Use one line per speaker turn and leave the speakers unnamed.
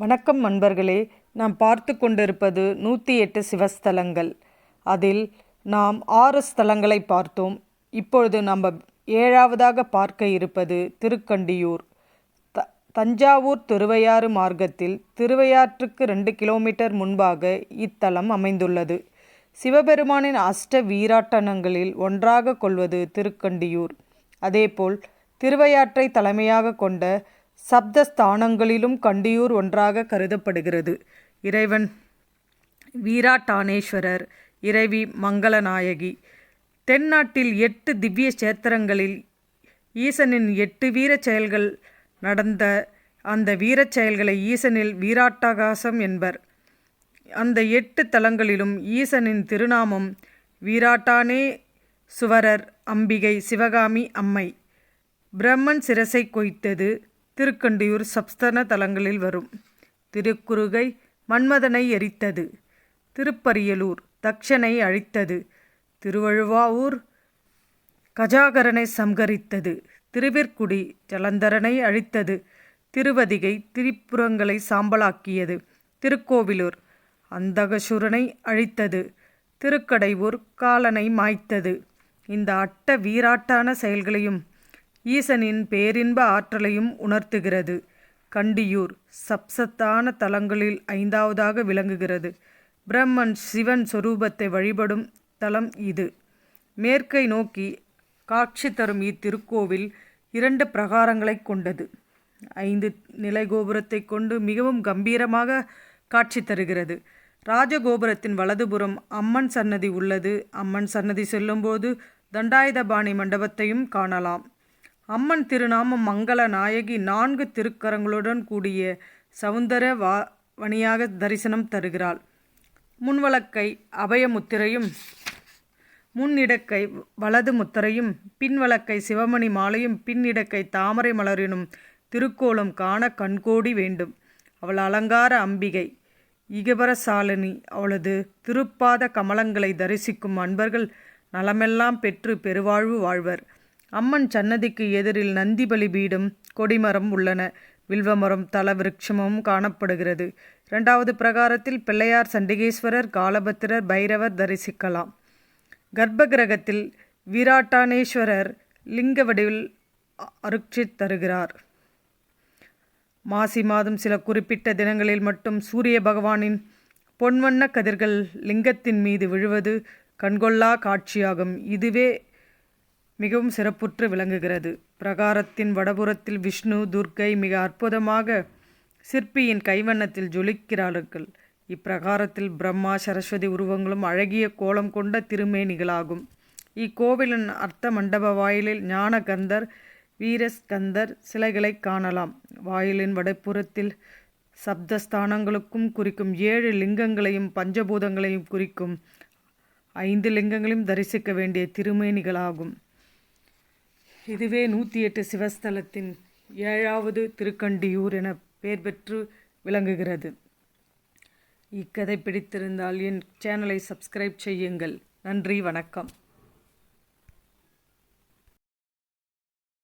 வணக்கம் நண்பர்களே. நாம் பார்த்து கொண்டிருப்பது நூற்றி எட்டு சிவஸ்தலங்கள். அதில் நாம் ஆறு ஸ்தலங்களை பார்த்தோம். இப்பொழுது நம்ம ஏழாவதாக பார்க்க இருப்பது திருக்கண்டியூர். த தஞ்சாவூர் திருவையாறு மார்க்கத்தில் திருவையாற்றுக்கு ரெண்டு கிலோமீட்டர் முன்பாக இத்தலம் அமைந்துள்ளது. சிவபெருமானின் அஷ்ட வீராட்டனங்களில் ஒன்றாக கொள்வது திருக்கண்டியூர். அதேபோல் திருவையாற்றை தலைமையாக கொண்ட சப்தஸ்தானங்களிலும் கண்டியூர் ஒன்றாக கருதப்படுகிறது. இறைவன் வீராட்டானேஸ்வரர் இறைவி மங்களநாயகி. தென்னாட்டில் எட்டு திவ்ய சேத்திரங்களில் ஈசனின் எட்டு வீரச் செயல்கள் நடந்த அந்த வீரச் செயல்களை ஈசனில் வீராட்டகாசம் என்பர். அந்த எட்டு தலங்களிலும் ஈசனின் திருநாமம் வீராட்டானே சுவரர் அம்பிகை சிவகாமி அம்மை. பிரம்மன் சிரசை கொய்த்தது திருக்கண்டியூர் சப்ஸ்தன தலங்களில் வரும். திருக்குறுகை மன்மதனை எரித்தது. திருப்பரியலூர் தக்ஷனை அழித்தது. திருவழுவாவூர் கஜாகரனை சம்கரித்தது. திருவிற்குடி ஜலந்தரனை அழித்தது. திருவதிகை திரிபுரங்களை சாம்பலாக்கியது. திருக்கோவிலூர் அந்தகசுரனை அழித்தது. திருக்கடைவூர் காலனை மாய்த்தது. இந்த அட்ட வீராட்டான செயல்களையும் ஈசனின் பேரின்ப ஆற்றலையும் உணர்த்துகிறது. கண்டியூர் சப்சத்தான தலங்களில் ஐந்தாவதாக விளங்குகிறது. பிரம்மன் சிவன் சொரூபத்தை வழிபடும் தலம் இது. மேற்கை நோக்கி காட்சி தரும் இத்திருக்கோவில் இரண்டு பிரகாரங்களை கொண்டது. ஐந்து நிலை கோபுரத்தை கொண்டு மிகவும் கம்பீரமாக காட்சி தருகிறது. ராஜகோபுரத்தின் வலதுபுறம் அம்மன் சன்னதி உள்ளது. அம்மன் சன்னதி செல்லும்போது தண்டாயுதபாணி மண்டபத்தையும் காணலாம். அம்மன் திருநாமம் மங்கள நாயகி நான்கு திருக்கரங்களுடன் கூடிய சவுந்தர வா வணியாக தரிசனம் தருகிறாள். முன்வழக்கை அபயமுத்திரையும் முன்னிடக்கை வலது முத்திரையும் பின்வழக்கை சிவமணி மாலையும் பின்னிடக்கை தாமரை மலரினும் திருக்கோலம் காண கண்கோடி வேண்டும். அவள் அலங்கார அம்பிகை இகபரசாலினி அவளது திருப்பாத கமலங்களை தரிசிக்கும் அன்பர்கள் நலமெல்லாம் பெற்று பெருவாழ்வு வாழ்வர். அம்மன் சன்னதிக்கு எதிரில் நந்திபலி பீடும் கொடிமரம் உள்ளன. வில்வமரம் தல விருட்சமும் காணப்படுகிறது. இரண்டாவது பிரகாரத்தில் பிள்ளையார் சண்டிகேஸ்வரர் காலபத்திரர் பைரவர் தரிசிக்கலாம். கர்ப்ப கிரகத்தில் வீராட்டானேஸ்வரர் லிங்க வடிவில் அருட்சி தருகிறார். மாசி மாதம் சில குறிப்பிட்ட தினங்களில் மட்டும் சூரிய பகவானின் பொன்வண்ண கதிர்கள் லிங்கத்தின் மீது விழுவது கண்கொள்ளா காட்சியாகும். இதுவே மிகவும் சிறப்புற்று விளங்குகிறது. பிரகாரத்தின் வடபுறத்தில் விஷ்ணு துர்க்கை மிக அற்புதமாக சிற்பியின் கைவண்ணத்தில் ஜொலிக்கிறார்கள். இப்பிரகாரத்தில் பிரம்மா சரஸ்வதி உருவங்களும் அழகிய கோலம் கொண்ட திருமேனிகளாகும். இக்கோவிலின் அர்த்த மண்டப வாயிலில் ஞானகந்தர் வீரஸ்கந்தர் சிலைகளை காணலாம். வாயிலின் வடப்புறத்தில் சப்தஸ்தானங்களுக்கும் குறிக்கும் ஏழு லிங்கங்களையும் பஞ்சபூதங்களையும் குறிக்கும் ஐந்து லிங்கங்களையும் தரிசிக்க வேண்டிய திருமேனிகளாகும். இதுவே நூற்றி எட்டு சிவஸ்தலத்தின் ஏழாவது திருக்கண்டியூர் என பெயர் பெற்று விளங்குகிறது. இக்கதை பிடித்திருந்தால் என் சேனலை சப்ஸ்கிரைப் செய்யுங்கள். நன்றி வணக்கம்.